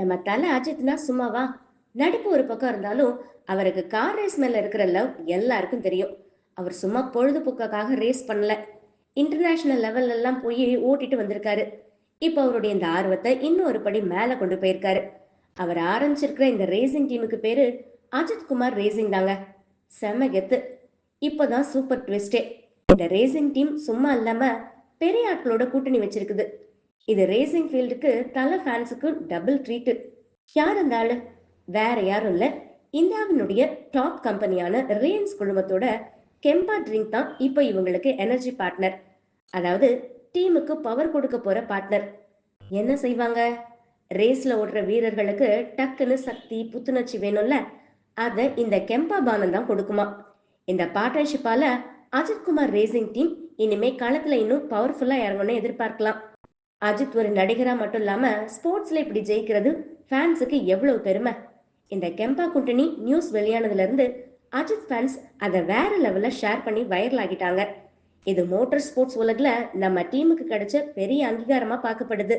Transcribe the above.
நம்ம தலை அஜித்னா சும்மாவா? நடிப்பு ஒரு பக்கம் இருந்தாலும் அவருக்கு கார் ரேஸ் மேல இருக்கிற லவ் எல்லாருக்கும் தெரியும். அவர் சும்மா பொழுதுபோக்காக ரேஸ் பண்ணல. இன்டர்நேஷனல் லெவல்ல எல்லாம் போய் ஓட்டிட்டு வந்திருக்காரு. இப்போ அவருடைய இந்த ஆர்வத்தை இன்னும் ஒரு படி மேல கொண்டு போயிருக்காரு. அவர் ஆரம்பிச்சிருக்கிற இந்த ரேசிங் டீமுக்கு பேரு அஜித் குமார் ரேசிங் தாங்க. செம கெத்து. இப்போதான் சூப்பர் ட்விஸ்டே இந்த ரேசிங் டீம் சும்மா இல்லாம பெரிய ஆட்களோட கூட்டணி வச்சிருக்குது. இது ரேசிங் ஃபீல்டுக்கு தல ஃபேன்ஸுக்கு டபுள் ட்ரீட்டு யார் அந்த ஆளு? வேற யாரும் இல்லை. இந்தியாவினுடைய டாப் கம்பெனியான ரேன்ஸ் குழுமத்தோட கெம்பா ட்ரிங்க் தான் இப்போ இவங்களுக்கு எனர்ஜி பார்ட்னர் அதாவது டீமுக்கு பவர் கொடுக்க போற பார்ட்னர் என்ன செய்வாங்க? ரேஸ்ல ஓடுற வீரர்களுக்கு டக்குன்னு சக்தி புத்துணர்ச்சி வேணும்ல? அதை இந்த கெம்பா பானம் தான் கொடுக்குமா? இந்த பார்ட்னர்ஷிப்பால அஜித் குமார் ரேசிங் டீம் இனிமே களத்துல இன்னும் பவர்ஃபுல்லா இறங்கணும்னு எதிர்பார்க்கலாம். அஜித் ஒரு நடிகரா மட்டும் இல்லாம ஸ்போர்ட்ஸ்ல இப்படி ஜெயிக்கிறது ஃபேன்ஸுக்கு எவ்வளவு பெருமை? இந்த கெம்பா கூட்டணி நியூஸ் வெளியானதுல இருந்து அஜித் ஃபேன்ஸ் அதை வேற லெவல்ல ஷேர் பண்ணி வைரல் ஆகிட்டாங்க. இது மோட்டார் ஸ்போர்ட்ஸ் உலகில் நம்ம டீமுக்கு கிடைச்ச பெரிய அங்கீகாரமா பார்க்கப்படுது.